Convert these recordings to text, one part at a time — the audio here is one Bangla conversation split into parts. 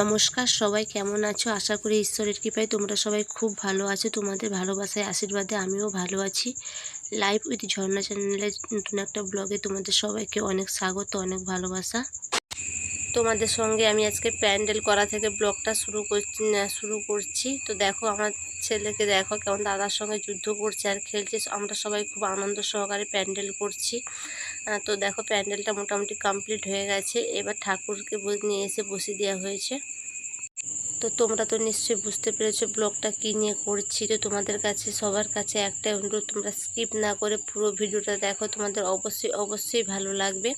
নমস্কার সবাই, কেমন আছো? আশা করি ঈশ্বরের কৃপায় তোমরা সবাই খুব ভালো আছো। তোমাদের ভালোবাসায়, আশীর্বাদে আমিও ভালো আছি। লাইভ উইথ ঝর্ণা চ্যানেলের নতুন একটা ব্লগে তোমাদের সবাইকে অনেক স্বাগত, অনেক ভালোবাসা। তোমাদের সঙ্গে আমি আজকে প্যান্ডেল করা থেকে ব্লগটা শুরু করছি শুরু করছি। তো দেখো, আমার ছেলেকে দেখো কেমন দাদার সঙ্গে যুদ্ধ করছে আর খেলছে। আমরা সবাই খুব আনন্দ সহকারে প্যান্ডেল করছি। তো দেখো প্যান্ডেলটা মোটামুটি কমপ্লিট হয়ে গেছে। এবার ঠাকুরকে নিয়ে এসে বসিয়ে দেওয়া হয়েছে। তো তোমরা তো নিশ্চয়ই বুঝতে পেরেছ ব্লগটা কী নিয়ে করছি। তো তোমাদের কাছে, সবার কাছে একটাই অনুরোধ, তোমরা স্কিপ না করে পুরো ভিডিওটা দেখো। তোমাদের অবশ্যই অবশ্যই ভালো লাগবে।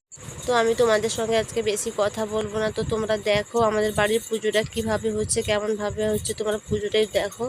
তো আমি তোমাদের সঙ্গে আজকে বেশি কথা বলব না। তো তোমরা দেখো আমাদের বাড়ির পুজোটা কীভাবে হচ্ছে, কেমনভাবে হচ্ছে, তোমরা পুজোটাই দেখো।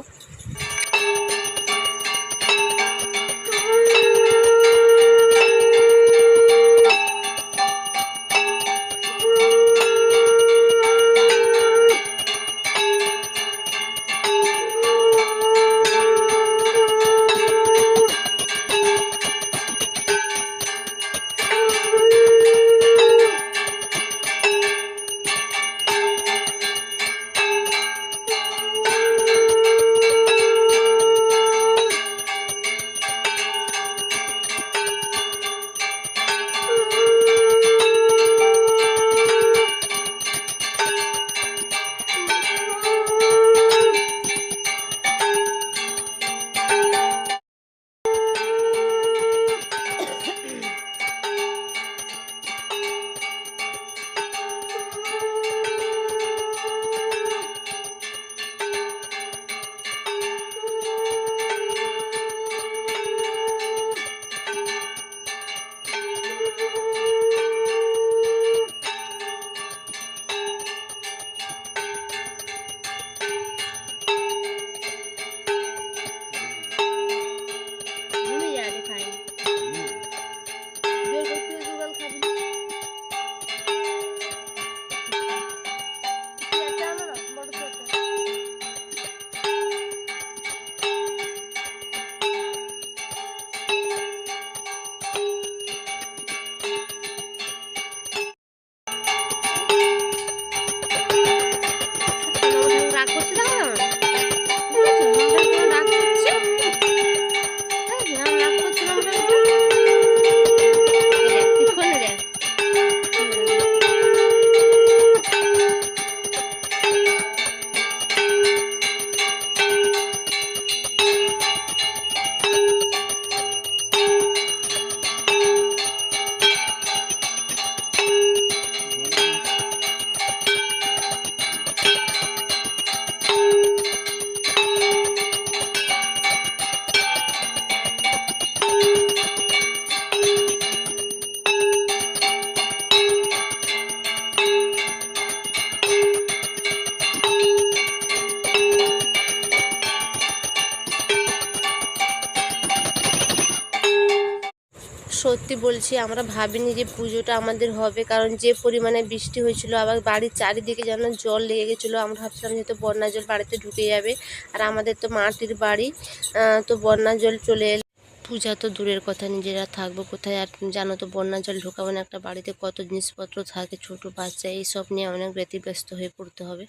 সত্যি বলছি, আমরা ভাবিনি যে পুজোটা আমাদের হবে, কারণ যে পরিমাণে বৃষ্টি হয়েছিল, আবার বাড়ির চারিদিকে যেন জল লেগে গেছিল, আমরা ভাবছিলাম যেহেতু বন্যা জল বাড়িতে ঢুকে যাবে, আর আমাদের তো মাটির বাড়ি তো বন্যা জল চলে এলে। পূজা তো দূরের কথা, নিজেরা থাকব কোথায়, আর জানো তো বন্যা জল ঢোকাবো না একটা বাড়িতে, কত জিনিসপত্র থাকে, ছোট বাচ্চা, এইসব নিয়ে অনেক ব্যতিব্যস্ত হয়ে পড়তে হবে।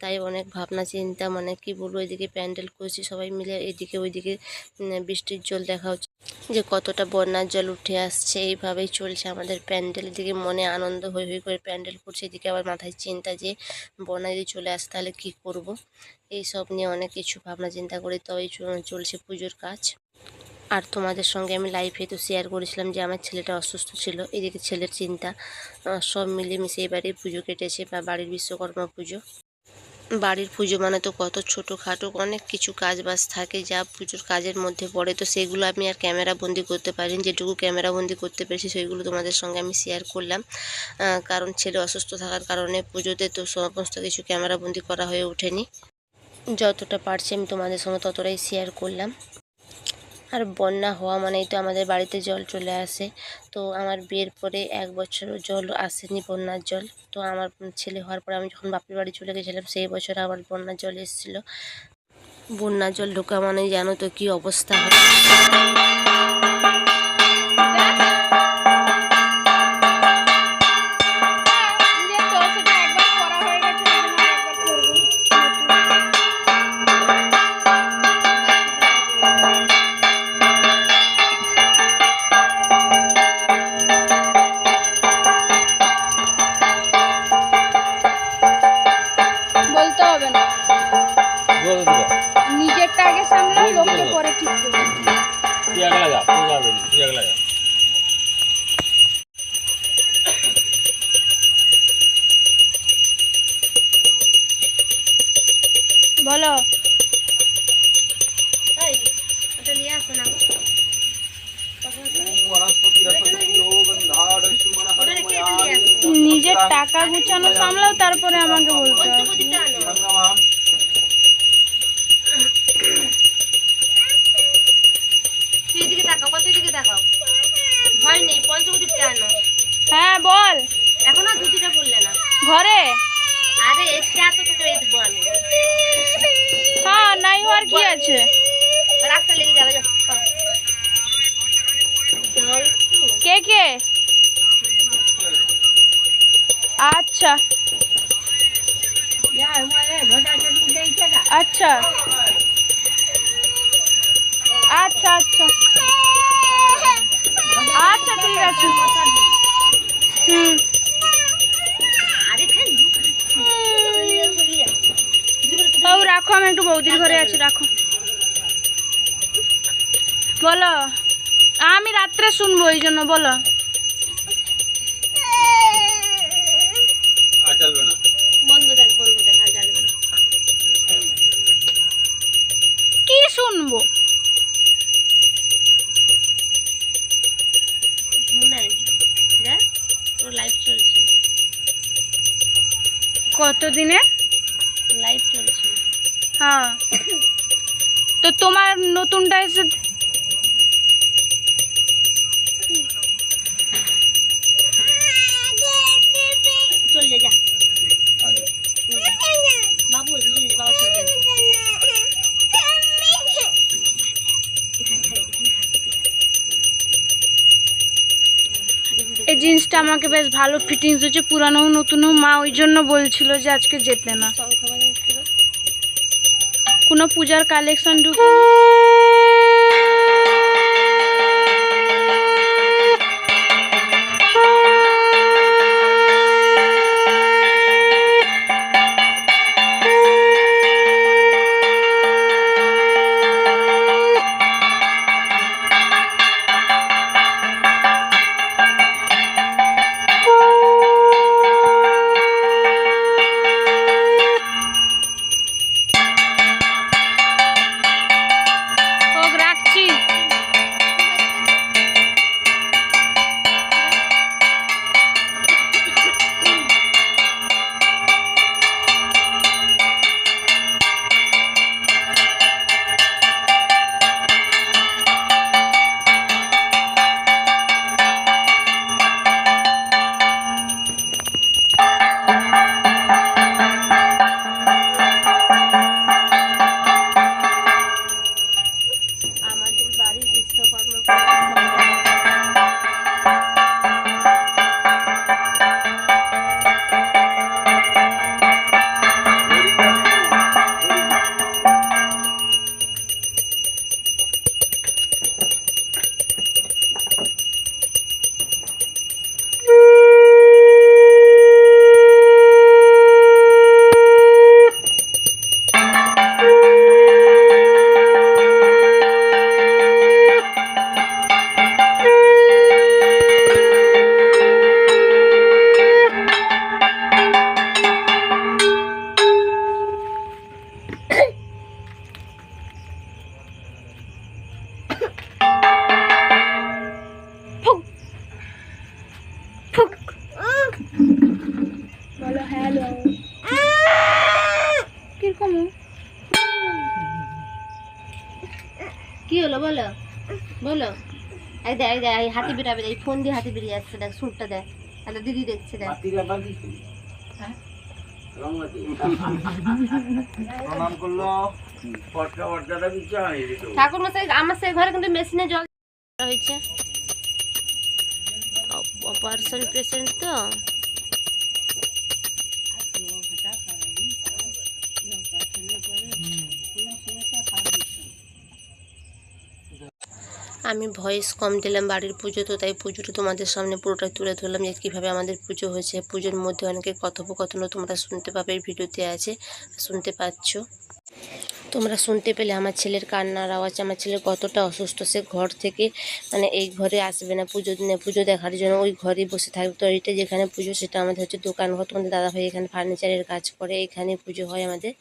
তাই অনেক ভাবনা, চিন্তা মানে কি বলব, এদিকে প্যান্ডেল করছি, সবাই মিলে এদিকে ওইদিকে বৃষ্টির জল দেখা হচ্ছে। যে কতটা বন্যার জল উঠে আসছে, এইভাবেই চলছে আমাদের প্যান্ডেল। দিকে মনে আনন্দ, হই হই করে প্যান্ডেল করছে। এদিকে আবার মাথায় চিন্তা যে, বন্যা যদি চলে আসে তাহলে কী করব? এই সব নিয়ে অনেক কিছু ভাবনা চিন্তা করে তবেই চলছে পুজোর কাজ। আর তোমাদের সঙ্গে আমি লাইভে তো শেয়ার করেছিলাম যে, আমার ছেলেটা অসুস্থ ছিল। এদিকে ছেলের চিন্তা সব মিলেমিশে এবারে পুজো কেটেছে বা বাড়ির বিশ্বকর্মা পুজো। বাড়ির পুজো মানে তো কত ছোটোখাটো অনেক কিছু কাজ বাজ থাকে, যা পুজোর কাজের মধ্যে পড়ে। তো সেগুলো আমি আর ক্যামেরা বন্দি করতে পারিনি, যেটুকু ক্যামেরা বন্দি করতে পেরেছি সেইগুলো তোমাদের সঙ্গে আমি শেয়ার করলাম। কারণ ছেলে অসুস্থ থাকার কারণে পুজোতে তো সমস্ত কিছু ক্যামেরা বন্দি করা হয়ে ওঠেনি। যতটা পারছি আমি তোমাদের সঙ্গে ততটাই শেয়ার করলাম। আর বন্যা হওয়া মানেই তো আমাদের বাড়িতে জল চলে আসে। তো আমার বিয়ের পরে এক বছর জল আসেনি বন্যার জল। তো আমার ছেলে হওয়ার পরে আমি যখন বাপের বাড়ি চলে গেছিলাম, সেই বছর আবার বন্যার জল এসেছিল। বন্যার জল ঢোকা মানে জানো তো কী অবস্থা। হয় বলো আছে। রাস্তা লেগে যাবে কে কে? আচ্ছা। আচ্ছা। আচ্ছা আচ্ছা। আচ্ছা ঠিক আছে। হুম। রাখো আমি একটু বৌদির ঘরে আছি রাখো। বলো। আমি রাত্রে শুনব এই জন্য বলো। কি শুনব? নাই দেখ পুরো লাইভ চলছে। কত দিনে লাইভ চলছে। হ্যাঁ। তো তোমার নতুনটা এসে জিন্সটা আমাকে বেশ ভালো ফিটিংস হচ্ছে পুরানো নতুন মা ওই জন্য বলছিল যে আজকে যেতে না। কোনো পূজার কালেকশন ঢুকে কি হলো বলো? বলো। এই দেখ দেখ এই হাতি বেরাবে এই ফোন দিয়ে হাতি বেরিয়ে যাচ্ছে দেখ সুরটা দেখ। তাহলে দিদি দেখছে দেখ। প্রণাম করল। আনিয়ে ঠাকুর মশাই আমার সেই ঘরে কিন্তু মেশিনে জল হয়েছে। অপারেশন পেশেন্ট তো? আমি ভয়েস কম দিলাম বাড়ির পুজো তো, তাই পুজোটা তোমাদের সামনে পুরোটা তুলে ধরলাম যে কীভাবে আমাদের পুজো হয়েছে। পুজোর মধ্যে অনেকে কথোপকথনও তোমরা শুনতে পাবে, এই ভিডিওতে আছে, শুনতে পাচ্ছ। তোমরা শুনতে পেলে আমার ছেলের কান্নার আওয়াজ। আমার ছেলে কতটা অসুস্থ, সে ঘর থেকে মানে এই ঘরে আসবে না পুজো দিনে পুজো দেখার জন্য। ওই ঘরেই বসে থাকবে। তো এইটা যেখানে পুজো, সেটা আমাদের হচ্ছে দোকান ঘর। তোমাদের দাদাভাই এখানে ফার্নিচারের কাজ করে এখানে পুজো হয় আমাদের।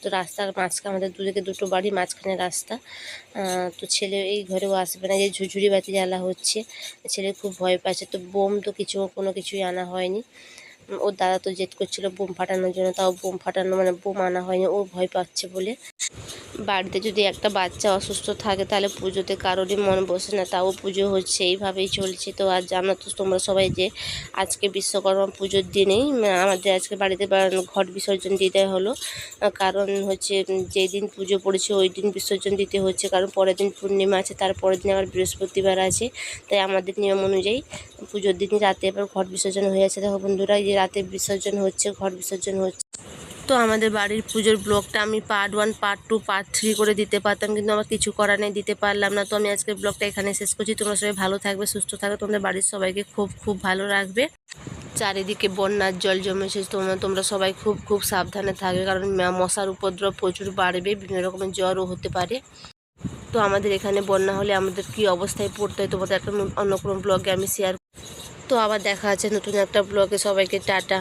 তো রাস্তার মাঝখানে আমাদের দুদিকে দুটো বাড়ি মাঝখানে রাস্তা। তো ছেলে এই ঘরেও আসবে না। যে ঝুঝুরি বাতি জ্বালা হচ্ছে, ছেলে খুব ভয় পাচ্ছে। তো বোম তো কিছু, কোনো কিছুই আনা হয়নি। ওর দাদা তো জেদ করছিল বোম ফাটানোর জন্য, তাও বোম ফাটানো মানে বোম আনা হয়নি, ও ভয় পাচ্ছে বলে। বাড়িতে যদি একটা বাচ্চা অসুস্থ থাকে, তাহলে পুজোতে কারোরই মন বসে না, তাও পুজো হচ্ছে, এইভাবেই চলছে। তো আর জানো তো তোমরা সবাই যে আজকে বিশ্বকর্মা পুজোর দিনেই আমাদের আজকে বাড়িতে ঘট বিসর্জন দিতে হলো। কারণ হচ্ছে যেই দিন পুজো পড়েছে, ওই দিন বিসর্জন দিতে হচ্ছে। কারণ পরের দিন পূর্ণিমা আছে তার পরের দিন আবার বৃহস্পতিবার আছে। তাই আমাদের নিয়ম অনুযায়ী পুজোর দিন রাতে এবার ঘট বিসর্জন হয়ে আছে দেখো বন্ধুরা যে রাতে বিসর্জন হচ্ছে, ঘর বিসর্জন হচ্ছে। তো আমাদের বাড়ির পুজোর ব্লগটা আমি part one part two part three করে দিতে পারতাম, কিন্তু আমার কিছু করার নেই, দিতে পারলাম না। তো আমি আজকে ব্লগটা এখানে শেষ করছি। তোমরা সবাই ভালো থাকবে, সুস্থ থাকবে তোমাদের বাড়ির সবাইকে খুব খুব ভালো রাখবে। চারিদিকে বন্যার জল জমেছে তোমরা তোমরা সবাই খুব খুব সাবধানে থাকবে, কারণ মশার উপদ্রব প্রচুর বাড়বে, বিভিন্ন রকমের জ্বরও হতে পারে। তো আমাদের এখানে বন্যা হলে আমাদের কি অবস্থায় পড়তে হয়, তোমাদের একটা অন্য কোনো ব্লগে আমি শেয়ার তো আবার দেখা আছে নতুন একটা ব্লগে সবাইকে টাটা।